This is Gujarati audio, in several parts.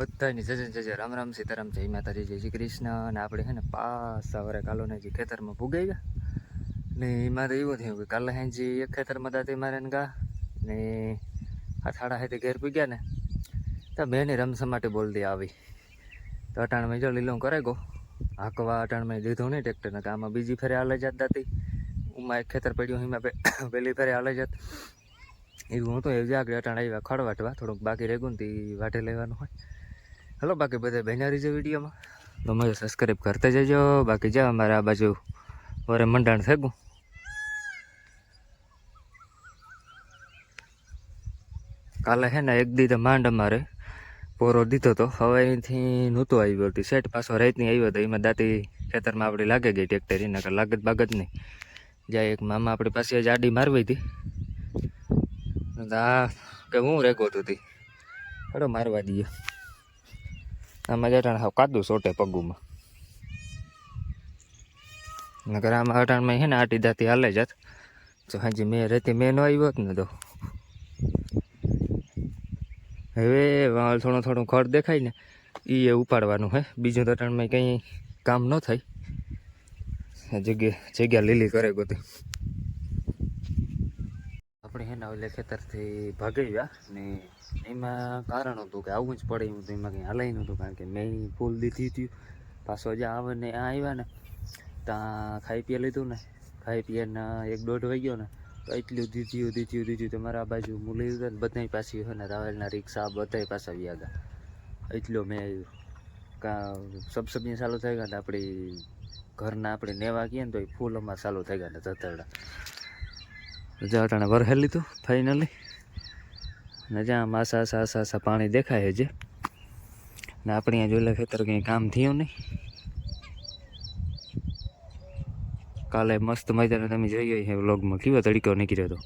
બધાની જજે જજે રામ રામ, સીતારામ, જય માતાજી, જય શ્રી કૃષ્ણ. અને આપણે છે ને પાછા વરે કાલોને જે ખેતરમાં ભૂગાઈ ગયા ને એમાં તો એવું થયું કે કાલે હાંજી એક ખેતરમાં દાતી મારે ને ગા. ને થાળા હાથે ઘેર પી ગયા ને. તો મેં રમસમ માટે બોલતી આવી. તો અટાણમાં જો લીલો કરે ગો હાકવા અટાણમાં દીધો નહીં ટ્રેક્ટરને, કે આમાં બીજી ફેરે હાલે જાત દાતી. ઉમાં એક ખેતર પડ્યું, એમાં પહેલી ફેરે હાલે જાત. એવું હું તો એવું જાગડે અટાણ આવ્યા ખડ વાટવા થોડુંક બાકી રેગું ને તે વાટે લેવાનું હોય. હલો, બાકી બધા બહેના રહીજો વિડીયોમાં. તો મને સબસ્ક્રાઈબ કરતા જજો. બાકી જા, અમારે આ બાજુ વરે મંડાણ થયું કાલે હે ને એક દીધા માંડ અમારે પોરો દીધો તો. હવે અહીંથી નહોતો આવ્યો હતી સેટ પાછો રાતની આવ્યો હતો એમાં દાંતી ખેતરમાં આપણી લાગે ગઈ ટ્રેક્ટર એના લાગત બાગત નહીં. જ્યાં એક મામા આપણી પાસે જાડી મારવી હતી. આ કે હું રેકોર્ડ હતી? હડો મારવા દઈએ. આમાં જટાણ હાવ કાદું સોટે પગુમાં. નગર આમાં અટાણમાં હે ને આટી દાતી હાલે જાત. તો હાજી મેં રેતી મેં ન આવ્યો જ ને તો. હવે વાળ થોડું થોડું ખડ દેખાય ને એ ઉપાડવાનું હે. બીજું તો અટાણમાં કંઈ કામ ન થાય. જગ્યા જગ્યા લીલી કરે ગોતી. આપણે હે ને ઓલે ખેતરથી ભાગી ને એમાં કારણ હતું કે આવું જ પડે હું તો એમાં કંઈ હલાઈ નહોતું કારણ કે મેં ફૂલ દીધી હતી પાછો જે આવે ને આ આવ્યા ને ત્યાં ખાઈ પી લીધું ને. ખાઈ પીને એક દોઢ વાગ્યો ને તો એટલું દીધ્યું દીધ્યું દીધ્યું તો મારા બાજુ મૂલી લીધા ને બધાય પાછી હોય ને રાવલના રિક્ષા બધા પાછા વ્યા હતા. એટલો મેં આવ્યું કા સબ ચાલુ થઈ ગયા આપણી ઘરના આપણે નેવા કહીએ ને તો એ ફૂલ અમારે ચાલુ થઈ ગયા ને તતરડા જટાણે વરહેલ લીધું ફાઇનલી ને જ્યાં માસા આસા આસા પાણી દેખાય છે. ને આપણે અહીંયા જોયેલા ખેતર કંઈ કામ થયું નહીં. કાલે મસ્ત મજાને તમે જોઈ છે વ્લોગમાં. કેવો તડકો નીકળ્યો હતો.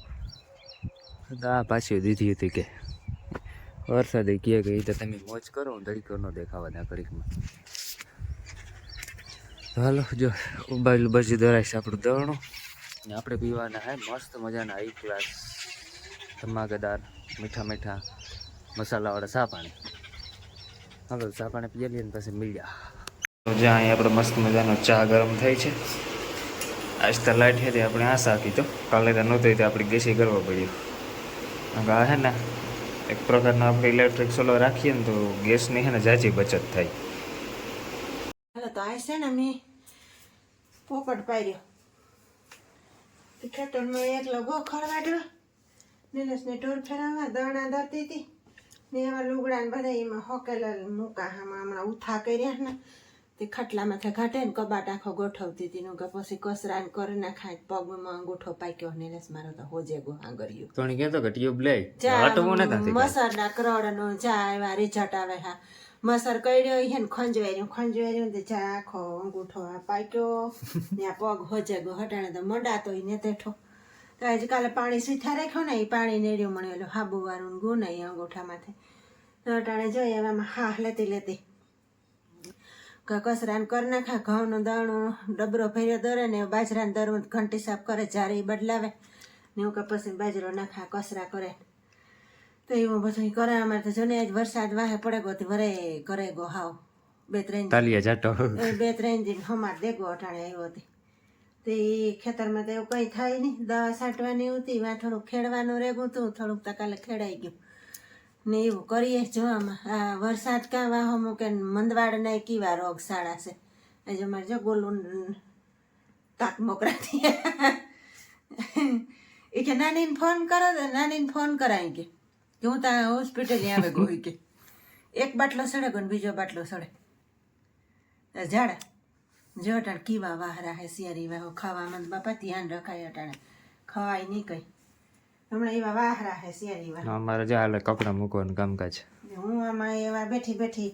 આ પાછી દીધી હતી કે વરસાદે કહે કે એ તો તમે મોજ કરો હું તડકો ન દેખાવા દા કડીકમાં હાલો, જો ઉબાયેલું દોરાય છે આપણું દવણું આપણે પીવાના હે, મસ્ત મજાના હાઈ ક્લાસ ધમાકેદાર મીઠા મીઠા મસાલાવાળા ચા પાણી. હવે ચા પાણી પીએ લઈએ ને પછી મળ્યા જ્યાં અહીં આપણે મસ્ત મજાનો ચા ગરમ થાય છે. આજ તો લાઈટ હતી આપણે આ સાકી તો. કાલે તો નહોતો તો આપણે ગેસી કરવો પડ્યો આ હે ને, એક પ્રકારનો આપણે ઇલેક્ટ્રિક સોલો રાખીએ ને તો ગેસની હે ને જાજી બચત થાય. હાલો, તો આ છે ને મેં પોપટ પાડ્યો. ખેતરમાં એકલો ગોખર વાટ્યો નીલેશને ઢોર ફેરવવા દાણા ધરતી હતી. ને એવા લુગડા બધા એમાં હોકેલા મૂકા આમાં હમણાં ઉથા કર્યા ને. તે ખાટલામાંથી ઘાટે ને કબાટ આખો ગોઠવતી હતી. નું કે પછી કસરા ને કરી નાખાય પગમાં અંગૂઠો પાક્યો. નિલેશ મારો તો હોજે ગોહા આંગર્યું તો કેતો કે ટ્યુબ લે જા હટવું નથી મસરના કરોડનો જા એવા રિઝલ્ટ આવે હા. મસર કર્યો હે ને ખંજવાર્યું ખંજવાર્યું ને જા આખો અંગૂઠો આ પાક્યો ને આ પગ હોજે હટાણે તો મંડાતો ને તેઠો તો આજે કાલે પાણી સીધા રાખ્યો ને એ પાણી નેડ્યું મને ઓલું હાબુ વાળું ગું નહીં અંગૂઠામાંથી તો હટાણે જોઈએ એવામાં હા લેતી લેતી કસરાને કર નાખા ઘઉંનો દાણું ડબરો ભર્યો દરે ને બાજરાને દરવું ઘંટી સાફ કરે જ્યારે એ બદલાવે ને હું કે પછી બાજરો નાખા કસરા કરે તો એવું બધું કરે અમારે તો જોને આજ વરસાદ વાહે પડે ગોતી વરે કરે ગો હાવ. બે ત્રણ તાલિયા જાટો. બે ત્રણ દિન હમાર દેગો અટાણે આવ્યો હતી તે ખેતરમાં તો એવું કંઈ થાય નહીં દવા છાંટવાની હતી વા થોડુંક ખેડવાનું રેગું હતું થોડુંક તકાલે કાલે ખેડાઈ ગયું. ને એવું કરીએ જોવામાં. આ વરસાદ કાં વાહો મૂકે મંદવાડ ના રોગ રોગશાળા છે. હજુ જો મારે જો ગોલું તાક મોકરાતી એ કે નાનીને ફોન કરો તો નાનીને ફોન કરાય કે કે હું ત્યાં હોસ્પિટલ આવે ગોઈ કે. એક બાટલો સડે ગયો બીજો બાટલો સડે. ઝાડા. જો અટાણે કીવા વાહરા હે સિયારી વાહો ખાવા મંદ બાપા ધ્યાન રખાય અટાણે. ખવાય નહીં કઈ. હમણાં એવા વાહરા હે સિયારી વાહ. અમારે જે હાલે કપડાં મૂકવાનું કામકાજ. હું આમાં એવા બેઠી બેઠી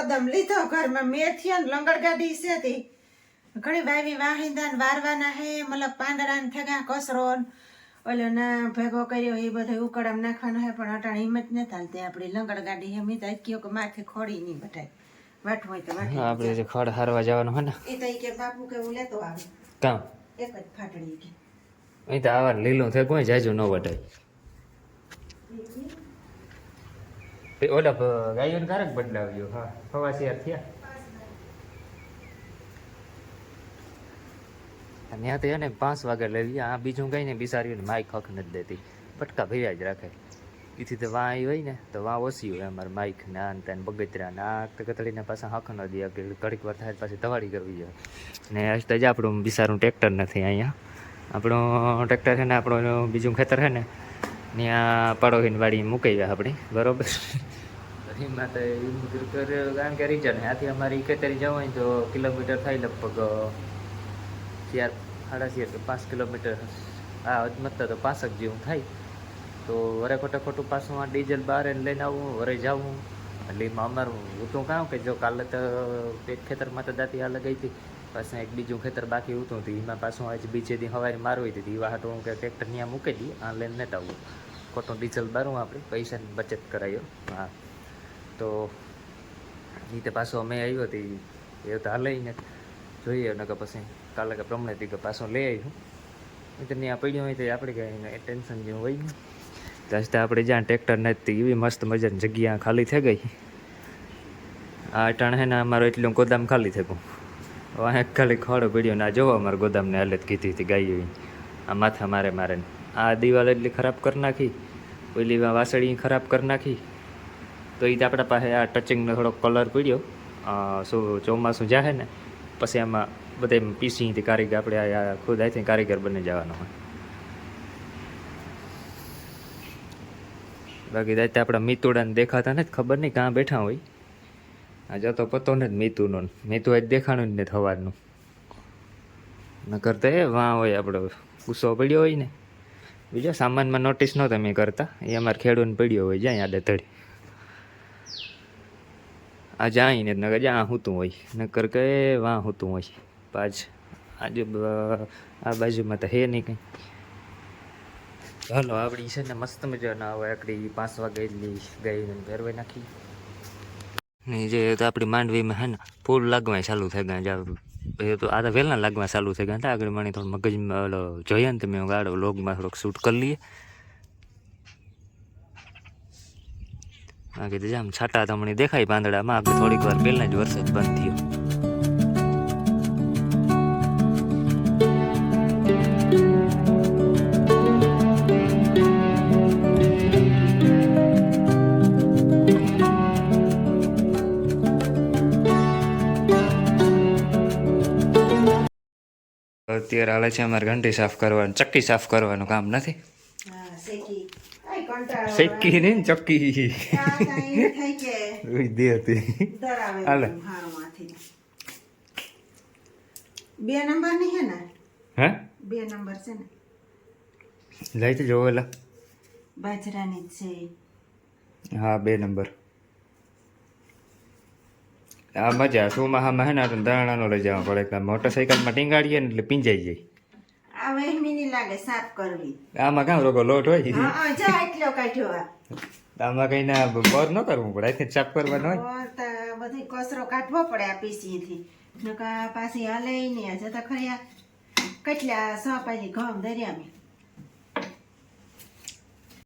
અદમ લીધો ઘરમાં મેથી અને લંગડ ગાડી છે તે. ઘણી વાવી વાહિંદા વારવાના હે મતલબ પાંદડા ને થગા કસરો ઓલો ના ભેગો કર્યો એ બધો ઉકળામ નાખવાનો હે પણ અટાણે હિંમત ન થાલતી. આપણી લંગડ ગાડી એમ હિતા કયો કે માથે ખોડી નહીં બટાય વાટવું હોય તો વાટી આપણે જે ખડ હારવા જવાનું હોય ને. એ તો કે બાપુ કે હું લેતો આવે. કામ એક જ ફાટડી કે. અહીં તો આવા લીલું થાય કોઈ જાજુ ન વટાય. ઓલા ગાયોને કારક બદલાવ્યો? હા શેર થયા. ત્યાં તો એને પાંચ વાગે લેવી આ બીજું કંઈ ને બિસારી માઇક હક નથી દેતી. પટકા ભર્યા જ રાખે. એથી તો વાં આવી હોય ને, તો વાં ઓછી હોય અમારે માઇક ને આ ને બગતરા ને આ તો કતડીને પાછા હક ન દે ઘડીક વાર થાય પાછી તવાડી કરવી જોઈએ. ને આજ તો જ આપણું બિસારું ટ્રેક્ટર નથી અહીંયા. આપણું ટ્રેક્ટર છે ને, આપણું બીજું ખેતર છે ને, ત્યાં પડોહીની વાડી મૂકી જાય આપણી, બરોબર? એમાં તો કારણ કે રીજન ત્યાંથી અમારી ખેતરી જવાય તો કિલોમીટર થાય લગભગ ચાર સાડા ચાર પાંચ કિલોમીટર આ મતલબ તો પાસક જેવું થાય. તો વરે ખોટે ખોટું પાછું આ ડીઝલ બહાર એને લઈને આવું, વરે જાવું. એટલે એમાં અમારું હું તો કહું કે જો કાલે તો એક ખેતરમાં તો દાતી હાલ ગઈ હતી. પાછું એક બીજું ખેતર બાકી હતું તો એમાં પાછું આજે બીજે દી હવારે મારવી હતી. એવા હાટું કે ટ્રેક્ટર ત્યાં મૂકી દઈએ, આ લઈને નતા આવું. ખોટું ડીઝલ બારું આપણે પૈસાની બચત કરાયો. હા. તો એ તો પાછો અમે આવ્યો હતી એ તો હાલે ને. જોઈએ નકર કે પછી. કાલે કે પ્રમાણે કે પાછો લઈ આવ્યું એ તો ત્યાં પડ્યો હોય તો આપણે કંઈ ટેન્શન જેવું હોય નહીં તો આપણે જ્યાં ટ્રેક્ટર નથી એવી મસ્ત મજાની જગ્યા ખાલી થઈ ગઈ. આ અટાણ ને અમારો એટલું ગોદામ ખાલી થઈ ગયું. હવે ખાલી ખોડો પડ્યો ને આ જોવો અમારા ગોદામને હાલત કીધી હતી ગાયો આ માથા મારે મારે આ દિવાલ એટલી ખરાબ કરી નાખી. પેલી વાસળી ખરાબ કરી નાખી. તો એ આપણા પાસે આ ટચિંગનો થોડોક કલર પડ્યો. શું ચોમાસું જાહે ને, પછી આમાં બધા પીસીથી કારીગર આપણે ખુદ અહીંથી કારીગર બની જવાનો હોય. બાકી દાંતે આપણા મિતુડાને દેખાતા નથી, ખબર નહીં કાં બેઠા હોય. આ જતો પતો નથી મિતુનો ને. મિતુ આજ દેખાણું જ નથી થવાનું નકર તો એ વાં હોય આપણો ગુસ્સો પડ્યો હોય ને. બીજો સામાનમાં નોટિસ નહોતો મેં કરતા. એ અમારે ખેડૂને પડ્યો હોય, જ્યાં આડે તળી આ જાય ને નકર જ્યાં હૂતું હોય. નકર કે વાં હૂતું હોય. પાછ આજુ આ બાજુમાં તો હે નહીં કંઈ. ચાલો આપણી છે ને મસ્ત મજાના આવે આકડી પાંચ વાગેલી ગાયને ભેરવાઈ નાખી. ને જે તો આપણી માંડવીમાં હે ને, ફૂલ લાગવા ચાલુ થઈ ગયા એ તો આ તો વહેલા લાગવા ચાલુ થઈ ગયા હતા આગળ મને થોડું મગજમાં ઓલો જોઈએ ને તમે ગાડો લોગમાં થોડોક શૂટ કરી લઈએ. આ કીધું જામ છાટા તમને દેખાય પાંદડામાં આગળ થોડીક વાર પહેલાં જ વરસાદ બંધ થયો. અત્યારે હાલે છે અમારે ઘંટી સાફ કરવાનું ચક્કી સાફ કરવાનું કામ નથી. શેકી. નહીં ને ચક્કી. દે હતી. હાલે. બે નંબરની હે ને? હે? બે નંબર છે ને. લઈ તો જોવેલા બાજરાની છે. હા બે નંબર. આ મજા ચોમાહામાં હા ને તો દાણાનો લઈ જવા પડે. કે મોટરસાઇકલમાં ટીંગાડીએ ને એટલે પીંજાઈ જાય. આ વહેમી ની લાગે સાફ કરવી. આમાં કામ રોગો લોટ હોય? હા જા એટલો કાઢ્યો આમાં કઈ ના બોર ન કરવું પડે? અહીંથી સાફ કરવાનો હોય? બધી કચરો કાઢવો પડે આ પીસીથી. નકા પાછી હાલે નહીં જતા ખરી. આ કેટલા સો પાછી ઘઉં દરિયામાં